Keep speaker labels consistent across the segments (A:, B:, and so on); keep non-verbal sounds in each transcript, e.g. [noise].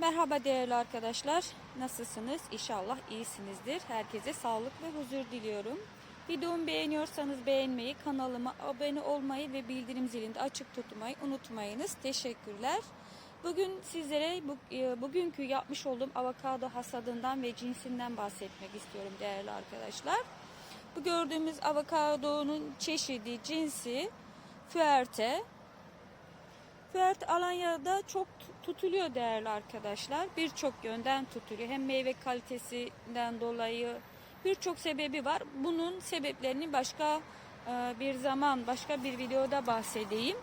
A: Merhaba değerli arkadaşlar. Nasılsınız? İnşallah iyisinizdir. Herkese sağlık ve huzur diliyorum. Videomu beğeniyorsanız beğenmeyi, kanalıma abone olmayı ve bildirim zilini açık tutmayı unutmayınız. Teşekkürler. Bugün sizlere bu, e, bugünkü yapmış olduğum avokado hasadından ve cinsinden bahsetmek istiyorum değerli arkadaşlar. Bu gördüğümüz avokadonun çeşidi, cinsi Fuerte. Fuerte Alanya'da çok tutuluyor değerli arkadaşlar. Birçok yönden tutuluyor. Hem meyve kalitesinden dolayı birçok sebebi var. Bunun sebeplerini başka e, bir zaman, başka bir videoda bahsedeyim.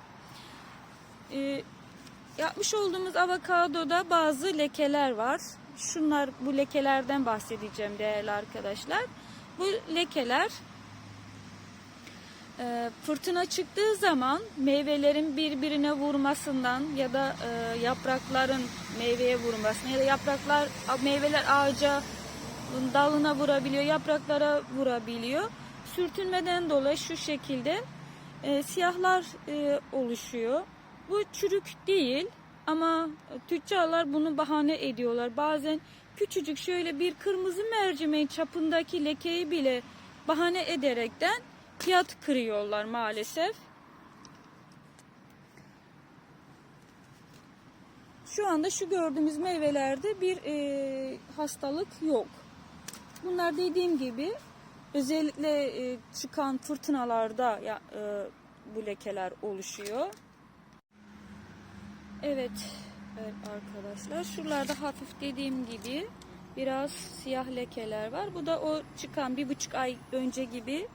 A: E, Yapmış olduğumuz avokadoda bazı lekeler var. Şunlar bu lekelerden bahsedeceğim değerli arkadaşlar. Bu lekeler e, fırtına çıktığı zaman meyvelerin birbirine vurmasından ya da e, yaprakların meyveye vurmasından ya da yapraklar meyveler ağaca dalına vurabiliyor, yapraklara vurabiliyor. Sürtünmeden dolayı şu şekilde e, siyahlar e, oluşuyor. Bu çürük değil ama tüccarlar bunu bahane ediyorlar. Bazen küçücük şöyle bir kırmızı mercimeğin çapındaki lekeyi bile bahane ederekten fiyat kırıyorlar maalesef. Şu anda şu gördüğümüz meyvelerde bir e, hastalık yok. Bunlar dediğim gibi özellikle e, çıkan fırtınalarda ya, e, bu lekeler oluşuyor. Evet, evet arkadaşlar şuralarda hafif dediğim gibi biraz siyah lekeler var. Bu da o çıkan bir buçuk ay önce gibi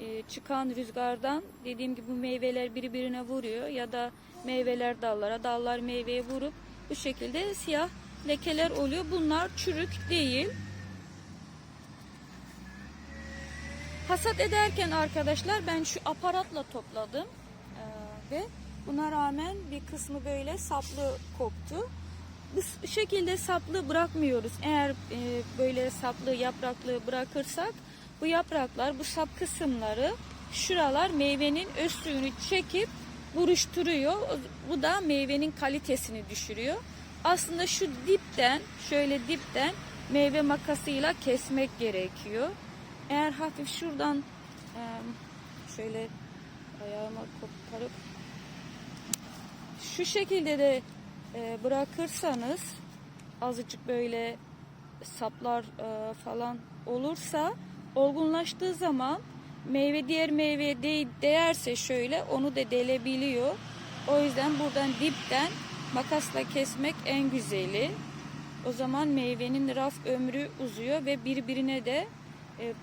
A: e, çıkan rüzgardan dediğim gibi meyveler birbirine vuruyor ya da meyveler dallara, dallar meyveye vurup bu şekilde siyah lekeler oluyor. Bunlar çürük değil. Hasat ederken arkadaşlar ben şu aparatla topladım Ee, ve buna rağmen bir kısmı böyle saplı koptu. Bu şekilde saplı bırakmıyoruz. Eğer e, böyle saplı yapraklı bırakırsak bu yapraklar, bu sap kısımları şuralar meyvenin öz suyunu çekip buruşturuyor. Bu da meyvenin kalitesini düşürüyor. Aslında şu dipten, şöyle dipten meyve makasıyla kesmek gerekiyor. Eğer hafif şuradan şöyle ayağıma koparıp şu şekilde de e, bırakırsanız azıcık böyle saplar e, falan olursa olgunlaştığı zaman meyve diğer meyveye de, değerse şöyle onu da delebiliyor. O yüzden buradan dipten makasla kesmek en güzeli. O zaman meyvenin raf ömrü uzuyor ve birbirine de e,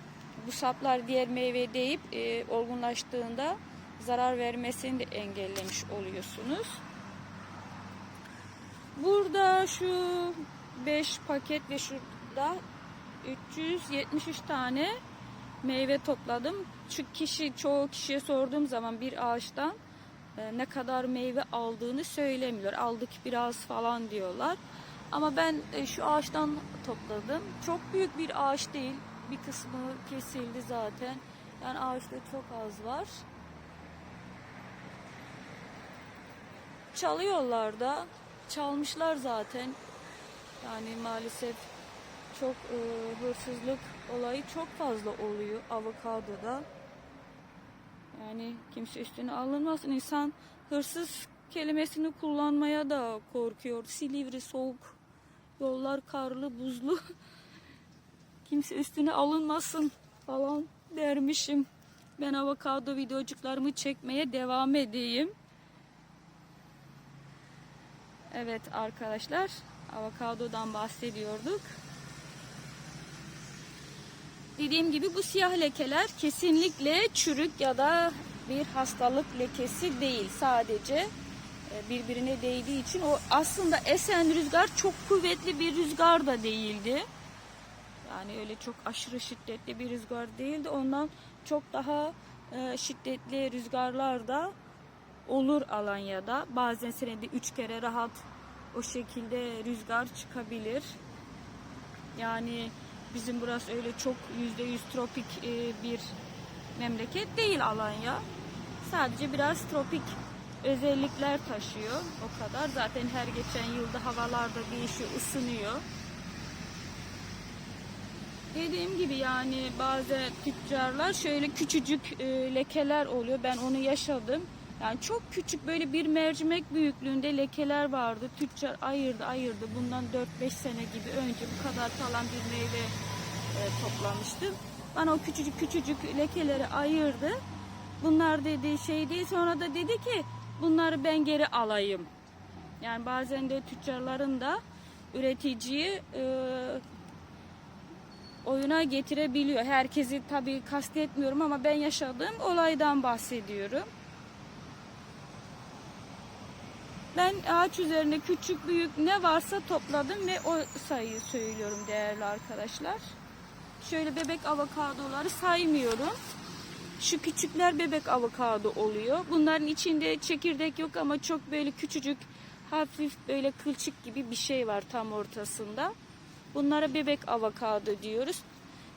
A: bu saplar diğer meyveye değip e, olgunlaştığında zarar vermesini de engellemiş oluyorsunuz. Burada şu 5 paket ve şurada 373 tane meyve topladım. Çünkü kişi çoğu kişiye sorduğum zaman bir ağaçtan e, ne kadar meyve aldığını söylemiyor. Aldık biraz falan diyorlar. Ama ben e, şu ağaçtan topladım. Çok büyük bir ağaç değil. Bir kısmı kesildi zaten. Yani ağaçta çok az var. Çalıyorlar da. Çalmışlar zaten. Yani maalesef çok e, hırsızlık olayı çok fazla oluyor avokadoda. Yani kimse üstüne alınmasın. İnsan hırsız kelimesini kullanmaya da korkuyor. Silivri soğuk, yollar karlı, buzlu. [laughs] kimse üstüne alınmasın falan dermişim. Ben avokado videocuklarımı çekmeye devam edeyim. Evet arkadaşlar, avokadodan bahsediyorduk. Dediğim gibi bu siyah lekeler kesinlikle çürük ya da bir hastalık lekesi değil. Sadece e, birbirine değdiği için o aslında esen rüzgar çok kuvvetli bir rüzgar da değildi. Yani öyle çok aşırı şiddetli bir rüzgar değildi. Ondan çok daha e, şiddetli rüzgarlar da olur Alanya'da. Bazen senede üç kere rahat o şekilde rüzgar çıkabilir. Yani bizim burası öyle çok yüzde yüz tropik e, bir memleket değil Alanya. Sadece biraz tropik özellikler taşıyor. O kadar. Zaten her geçen yılda havalar da değişiyor, ısınıyor. Dediğim gibi yani bazı tüccarlar şöyle küçücük e, lekeler oluyor. Ben onu yaşadım. Yani çok küçük böyle bir mercimek büyüklüğünde lekeler vardı. Tüccar ayırdı ayırdı. Bundan 4-5 sene gibi önce bu kadar falan bir meyve e, toplamıştım. Bana o küçücük küçücük lekeleri ayırdı. Bunlar dedi şey değil. Sonra da dedi ki bunları ben geri alayım. Yani bazen de tüccarların da üreticiyi e, oyuna getirebiliyor. Herkesi tabii kastetmiyorum ama ben yaşadığım olaydan bahsediyorum. Ben ağaç üzerinde küçük büyük ne varsa topladım ve o sayıyı söylüyorum değerli arkadaşlar. Şöyle bebek avokadoları saymıyorum. Şu küçükler bebek avokado oluyor. Bunların içinde çekirdek yok ama çok böyle küçücük hafif böyle kılçık gibi bir şey var tam ortasında. Bunlara bebek avokado diyoruz.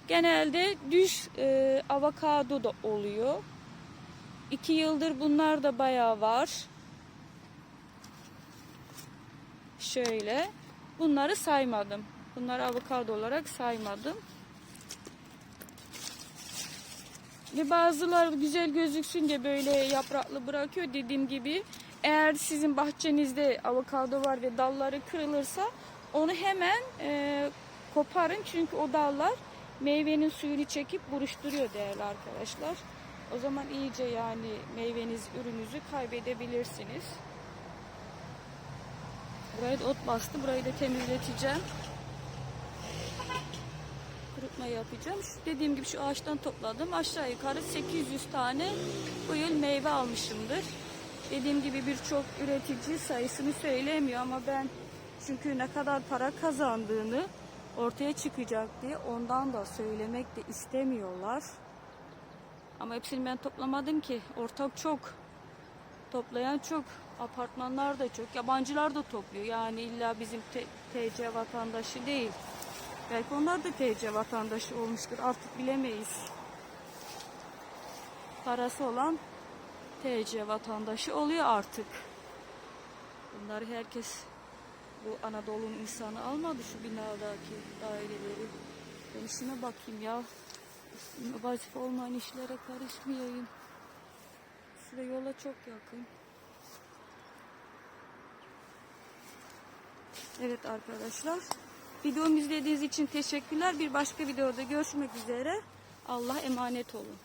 A: Genelde düz e, avokado da oluyor. İki yıldır bunlar da bayağı var. Şöyle. Bunları saymadım. Bunları avokado olarak saymadım. Ve bazıları güzel gözüksün diye böyle yapraklı bırakıyor dediğim gibi. Eğer sizin bahçenizde avokado var ve dalları kırılırsa onu hemen e, koparın çünkü o dallar meyvenin suyunu çekip buruşturuyor değerli arkadaşlar. O zaman iyice yani meyveniz, ürününüzü kaybedebilirsiniz. Burayı da ot bastı. Burayı da temizleteceğim. Kurutma yapacağım. Şu dediğim gibi şu ağaçtan topladım. Aşağı yukarı 800 tane bu yıl meyve almışımdır. Dediğim gibi birçok üretici sayısını söylemiyor ama ben çünkü ne kadar para kazandığını ortaya çıkacak diye ondan da söylemek de istemiyorlar. Ama hepsini ben toplamadım ki. Ortak çok. Toplayan çok. Apartmanlar da çok. Yabancılar da topluyor. Yani illa bizim TC vatandaşı değil. Belki onlar da TC vatandaşı olmuştur. Artık bilemeyiz. Parası olan TC vatandaşı oluyor artık. Bunları herkes bu Anadolu'nun insanı almadı şu binadaki daireleri. Ben işime bakayım ya. Vazife olmayan işlere karışmayayım. Şuraya yola çok yakın. Evet arkadaşlar. Videomu izlediğiniz için teşekkürler. Bir başka videoda görüşmek üzere. Allah emanet olun.